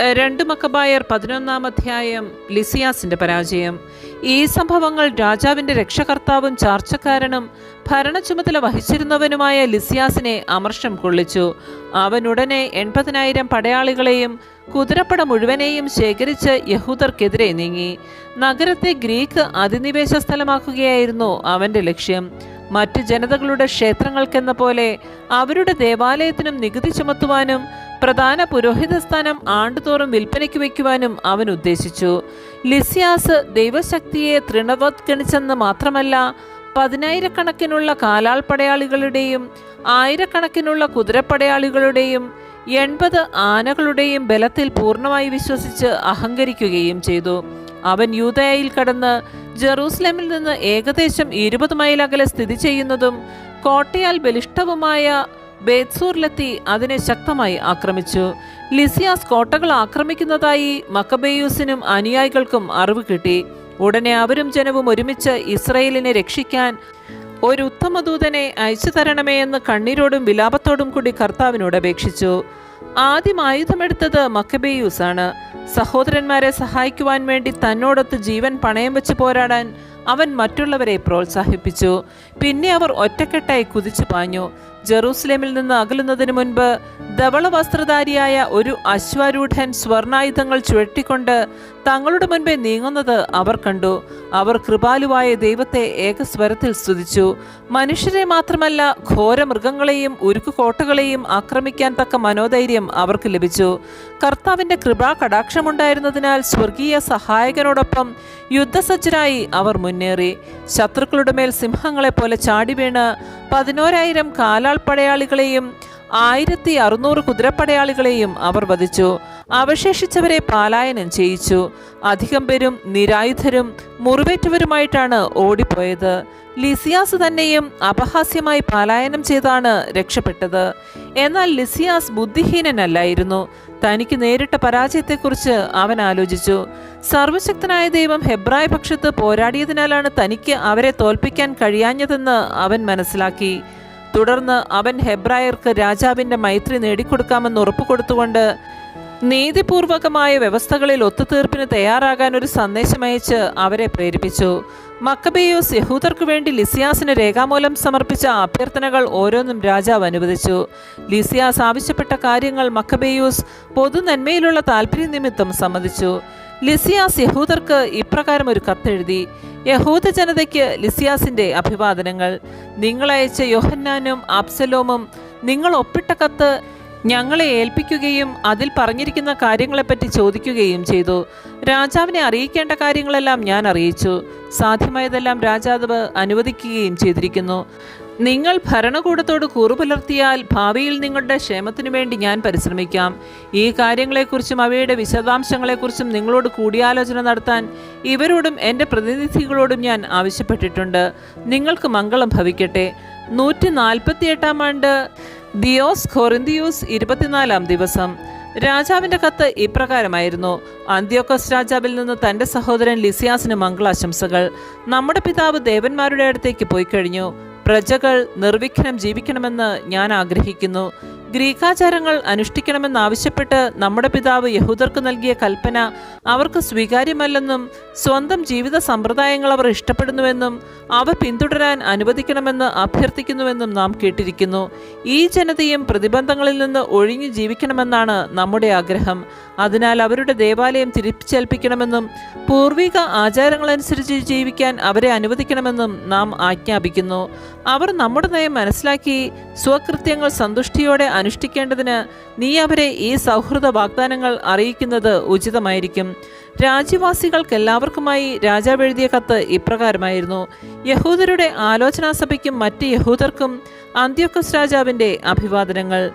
രണ്ട് മക്കബായർ പതിനൊന്നാം അധ്യായം ലിസിയാസിന്റെ പരാജയം. ഈ സംഭവങ്ങൾ രാജാവിന്റെ രക്ഷകർത്താവും ചാർച്ചക്കാരനും ഭരണചുമതല വഹിച്ചിരുന്നവനുമായ ലിസിയാസിനെ അമർഷം കൊള്ളിച്ചു. അവൻ ഉടനെ എൺപതിനായിരം പടയാളികളെയും കുതിരപ്പട മുഴുവനെയും ശേഖരിച്ച് യഹൂദർക്കെതിരെ നീങ്ങി. നഗരത്തെ ഗ്രീക്ക് അധിനിവേശ സ്ഥലമാക്കുകയായിരുന്നു അവന്റെ ലക്ഷ്യം. മറ്റ് ജനതകളുടെ ക്ഷേത്രങ്ങൾക്കെന്ന പോലെ അവരുടെ ദേവാലയത്തിനും നികുതി ചുമത്തുവാനും പ്രധാന പുരോഹിത സ്ഥാനം ആണ്ടുതോറും വിൽപ്പനയ്ക്ക് വയ്ക്കുവാനും അവൻ ഉദ്ദേശിച്ചു. ലിസിയാസ് ദൈവശക്തിയെ തൃണവത്ഗണിച്ചെന്ന് മാത്രമല്ല പതിനായിരക്കണക്കിനുള്ള കാലാൾ പടയാളികളുടെയും ആയിരക്കണക്കിനുള്ള കുതിരപ്പടയാളികളുടെയും എൺപത് ആനകളുടെയും ബലത്തിൽ പൂർണമായി വിശ്വസിച്ച് അഹങ്കരിക്കുകയും ചെയ്തു. അവൻ യൂതയായിൽ കടന്ന് ജെറൂസലേമിൽ നിന്ന് ഏകദേശം ഇരുപത് മൈൽ അകലെ സ്ഥിതി ചെയ്യുന്നതും കോട്ടയാൽ ബലിഷ്ഠവുമായ ബേത്സൂറിലെത്തി അതിനെ ശക്തമായി ആക്രമിച്ചു. ലിസിയാസ് കോട്ടകൾ ആക്രമിക്കുന്നതായി മക്കബേയൂസിനും അനുയായികൾക്കും അറിവ് കിട്ടി. ഉടനെ അവരും ജനവും ഒരുമിച്ച് ഇസ്രയേലിനെ രക്ഷിക്കാൻ ഒരു ഉത്തമദൂതനെ അയച്ചു തരണമേ എന്ന് കണ്ണീരോടും വിലാപത്തോടും കൂടി കർത്താവിനോട് അപേക്ഷിച്ചു. ആദ്യം ആയുധമെടുത്തത് മക്കബേയൂസ് ആണ് സഹോദരന്മാരെ സഹായിക്കുവാൻ വേണ്ടി തന്നോടൊത്ത് ജീവൻ പണയം വെച്ച് പോരാടാൻ അവൻ മറ്റുള്ളവരെ പ്രോത്സാഹിപ്പിച്ചു. പിന്നെ അവർ ഒറ്റക്കെട്ടായി കുതിച്ചു പാഞ്ഞു. ജെറൂസലേമിൽ നിന്ന് അകലുന്നതിന് മുൻപ് ധവള വസ്ത്രധാരിയായ ഒരു അശ്വാരൂഢൻ സ്വർണായുധങ്ങൾ ചുഴറ്റിക്കൊണ്ട് തങ്ങളുടെ മുൻപേ നീങ്ങുന്നത് അവർ കണ്ടു. അവർ കൃപാലുവായ ദൈവത്തെ ഏകസ്വരത്തിൽ സ്തുതിച്ചു. മനുഷ്യരെ മാത്രമല്ല ഘോര മൃഗങ്ങളെയും ഉരുക്കുകോട്ടകളെയും ആക്രമിക്കാൻ തക്ക മനോധൈര്യം അവർക്ക് ലഭിച്ചു. കർത്താവിന്റെ കൃപാ കടാക്ഷമുണ്ടായിരുന്നതിനാൽ സ്വർഗീയ സഹായകനോടൊപ്പം യുദ്ധസജ്ജരായി അവർ മുന്നേറി. ശത്രുക്കളുടെ മേൽ സിംഹങ്ങളെ പോലെ ചാടി വീണ് പതിനോരായിരം കാലാൾ പടയാളികളെയും ആയിരത്തി അറുന്നൂറ് കുതിരപ്പടയാളികളെയും അവർ വധിച്ചു. അവശേഷിച്ചവരെ പാലായനം ചെയ്യിച്ചു. അധികം പേരും നിരായുധരും മുറിവേറ്റവരുമായിട്ടാണ് ഓടിപ്പോയത്. ലിസിയാസ് തന്നെയും അപഹാസ്യമായി പലായനം ചെയ്താണ് രക്ഷപ്പെട്ടത്. എന്നാൽ ലിസിയാസ് ബുദ്ധിഹീനനല്ലായിരുന്നു. തനിക്ക് നേരിട്ട പരാജയത്തെക്കുറിച്ച് അവൻ ആലോചിച്ചു. സർവശക്തനായ ദൈവം ഹെബ്രായ പക്ഷത്ത് പോരാടിയതിനാലാണ് തനിക്ക് അവരെ തോൽപ്പിക്കാൻ കഴിയാഞ്ഞതെന്ന് അവൻ മനസ്സിലാക്കി. തുടർന്ന് അവൻ ഹെബ്രായർക്ക് രാജാവിന്റെ മൈത്രി നേടിക്കൊടുക്കാമെന്ന് ഉറപ്പ് കൊടുത്തുകൊണ്ട് നീതിപൂർവകമായ വ്യവസ്ഥകളിൽ ഒത്തുതീർപ്പിന് തയ്യാറാകാൻ ഒരു സന്ദേശമയച്ച് അവരെ പ്രേരിപ്പിച്ചു. മക്കബേയോസ് യഹൂദർക്കു വേണ്ടി ലിസിയാസിന് രേഖാമൂലം സമർപ്പിച്ച അഭ്യർത്ഥനകൾ ഓരോന്നും രാജാവ് അനുവദിച്ചു. ലിസിയാസ് ആവശ്യപ്പെട്ട കാര്യങ്ങൾ മക്കബേയൂസ് പൊതുനന്മയിലുള്ള താല്പര്യ നിമിത്തം സമ്മതിച്ചു. ലിസിയാസ് യഹൂദർക്ക് ഇപ്രകാരം ഒരു കത്തെഴുതി യഹൂദ ജനതയ്ക്ക് ലിസിയാസിന്റെ അഭിവാദനങ്ങൾ. നിങ്ങളയച്ച യോഹന്നാനും അബ്സലോമും നിങ്ങൾ ഒപ്പിട്ട കത്ത് ഞങ്ങളെ ഏൽപ്പിക്കുകയും അതിൽ പറഞ്ഞിരിക്കുന്ന കാര്യങ്ങളെപ്പറ്റി ചോദിക്കുകയും ചെയ്തു. രാജാവിനെ അറിയിക്കേണ്ട കാര്യങ്ങളെല്ലാം ഞാൻ അറിയിച്ചു. സാധ്യമായതെല്ലാം രാജാവ് അനുവദിക്കുകയും ചെയ്തിരിക്കുന്നു. നിങ്ങൾ ഭരണകൂടത്തോട് കൂറുപുലർത്തിയാൽ ഭാവിയിൽ നിങ്ങളുടെ ക്ഷേമത്തിനു വേണ്ടി ഞാൻ പരിശ്രമിക്കാം. ഈ കാര്യങ്ങളെക്കുറിച്ചും അവയുടെ വിശദാംശങ്ങളെക്കുറിച്ചും നിങ്ങളോട് കൂടിയാലോചന നടത്താൻ ഇവരോടും എന്റെ പ്രതിനിധികളോടും ഞാൻ ആവശ്യപ്പെട്ടിട്ടുണ്ട്. നിങ്ങൾക്ക് മംഗളം ഭവിക്കട്ടെ. നൂറ്റി നാൽപ്പത്തിയെട്ടാം ആണ്ട് ദിയോസ് കൊറിന്തിയൂസ് ഇരുപത്തിനാലാം ദിവസം. രാജാവിന്റെ കത്ത് ഇപ്രകാരമായിരുന്നു. അന്ത്യോക്കസ് രാജാവിൽ നിന്ന് തന്റെ സഹോദരൻ ലിസിയാസിന് മംഗളാശംസകൾ. നമ്മുടെ പിതാവ് ദേവന്മാരുടെ അടുത്തേക്ക് പോയി കഴിഞ്ഞു. പ്രജകൾ നിർവിഘ്നം ജീവിക്കണമെന്ന് ഞാൻ ആഗ്രഹിക്കുന്നു. ഗ്രീക്കാചാരങ്ങൾ അനുഷ്ഠിക്കണമെന്നാവശ്യപ്പെട്ട് നമ്മുടെ പിതാവ് യഹൂദർക്ക് നൽകിയ കൽപ്പന അവർക്ക് സ്വീകാര്യമല്ലെന്നും സ്വന്തം ജീവിത സമ്പ്രദായങ്ങൾ അവർ ഇഷ്ടപ്പെടുന്നുവെന്നും അവ പിന്തുടരാൻ അനുവദിക്കണമെന്ന് അഭ്യർത്ഥിക്കുന്നുവെന്നും നാം കേട്ടിരിക്കുന്നു. ഈ ജനതയും പ്രതിബന്ധങ്ങളിൽ നിന്ന് ഒഴിഞ്ഞു ജീവിക്കണമെന്നാണ് നമ്മുടെ ആഗ്രഹം. അതിനാൽ അവരുടെ ദേവാലയം തിരിച്ചേൽപ്പിക്കണമെന്നും പൂർവിക ആചാരങ്ങളനുസരിച്ച് ജീവിക്കാൻ അവരെ അനുവദിക്കണമെന്നും നാം ആജ്ഞാപിക്കുന്നു. അവർ നമ്മുടെ നയം മനസ്സിലാക്കി സ്വകൃത്യങ്ങൾ സന്തുഷ്ടിയോടെ അനുഷ്ഠിക്കേണ്ടതിന് നീ അവരെ ഈ സൗഹൃദ വാഗ്ദാനങ്ങൾ അറിയിക്കുന്നത് ഉചിതമായിരിക്കും. രാജ്യവാസികൾക്കെല്ലാവർക്കുമായി രാജാവ് എഴുതിയ കത്ത് ഇപ്രകാരമായിരുന്നു. യഹൂദരുടെ ആലോചനാ സഭയ്ക്കും മറ്റ് യഹൂദർക്കും അന്ത്യോക്കസ് രാജാവിന്റെ അഭിവാദനങ്ങൾ.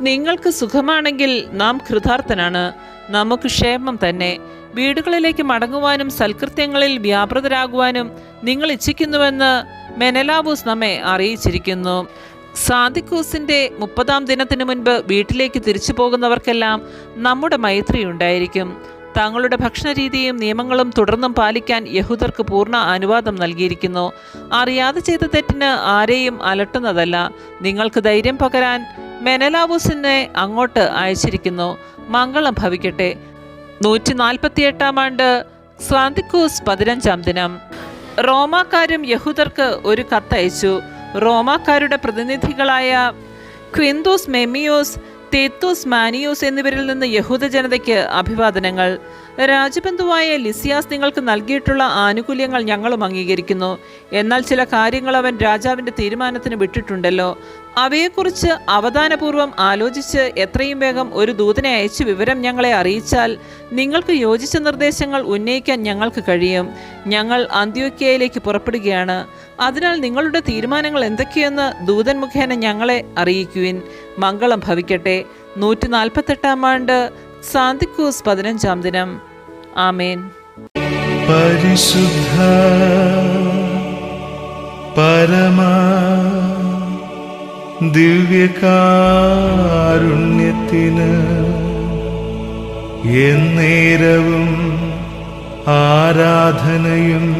നിങ്ങൾക്ക് സുഖമാണെങ്കിൽ നാം കൃതാർത്ഥനാണ്. നമുക്ക് ക്ഷേമം തന്നെ. വീടുകളിലേക്ക് മടങ്ങുവാനും സൽകൃത്യങ്ങളിൽ വ്യാപൃതരാകുവാനും നിങ്ങൾ ഇച്ഛിക്കുന്നുവെന്ന് മെനലാവൂസ് നമ്മെ അറിയിച്ചിരിക്കുന്നു. സാദിക്കൂസിന്റെ മുപ്പതാം ദിനത്തിനു മുൻപ് വീട്ടിലേക്ക് തിരിച്ചു പോകുന്നവർക്കെല്ലാം നമ്മുടെ മൈത്രി ഉണ്ടായിരിക്കും തങ്ങളുടെ ഭക്ഷണരീതിയും നിയമങ്ങളും തുടർന്നും പാലിക്കാൻ യഹൂദർക്ക് പൂർണ അനുവാദം നൽകിയിരിക്കുന്നു. അറിയാതെ ചെയ്ത തെറ്റിന് ആരെയും അലട്ടുന്നതല്ല. നിങ്ങൾക്ക് ധൈര്യം പകരാൻ മെനലാവൂസിനെ അങ്ങോട്ട് അയച്ചിരിക്കുന്നു. മംഗളം ഭവിക്കട്ടെ. നൂറ്റി നാൽപ്പത്തി എട്ടാം ആണ്ട് സ്വാന്തിക്കൂസ് പതിനഞ്ചാം ദിനം. റോമാക്കാരും യഹൂദർക്ക് ഒരു കത്തയച്ചു. റോമാക്കാരുടെ പ്രതിനിധികളായ ക്വിന്തോസ് മെമിയോസ് തേത്തോസ് മാനിയോസ് എന്നിവരിൽ നിന്ന് യഹൂദ ജനതയ്ക്ക് അഭിവാദനങ്ങൾ. രാജബന്ധുവായ ലിസിയാസ് നിങ്ങൾക്ക് നൽകിയിട്ടുള്ള ആനുകൂല്യങ്ങൾ ഞങ്ങളും അംഗീകരിക്കുന്നു. എന്നാൽ ചില കാര്യങ്ങൾ അവൻ രാജാവിന്റെ തീരുമാനത്തിന് വിട്ടിട്ടുണ്ടല്ലോ. അവയെക്കുറിച്ച് അവധാനപൂർവം ആലോചിച്ച് എത്രയും വേഗം ഒരു ദൂതനെ അയച്ച് വിവരം ഞങ്ങളെ അറിയിച്ചാൽ നിങ്ങൾക്ക് യോജിച്ച നിർദ്ദേശങ്ങൾ ഉന്നയിക്കാൻ ഞങ്ങൾക്ക് കഴിയും. ഞങ്ങൾ അന്ത്യോക്യയിലേക്ക് പുറപ്പെടുകയാണ്. അതിനാൽ നിങ്ങളുടെ തീരുമാനങ്ങൾ എന്തൊക്കെയെന്ന് ദൂതൻ മുഖേന ഞങ്ങളെ അറിയിക്കുവിൻ. മംഗളം ഭവിക്കട്ടെ. നൂറ്റി നാൽപ്പത്തെട്ടാം ആണ്ട് സാന്തിക്കൂസ് പതിനഞ്ചാം ദിനം. ആമേൻ. പരിശുദ്ധ പരമ ദിവ്യകാരുണ്യത്തിന് എന്നേരവും ആരാധനയും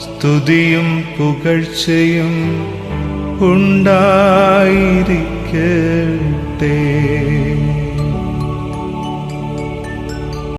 സ്തുതിയും പുകഴ്ചയും கேட்டே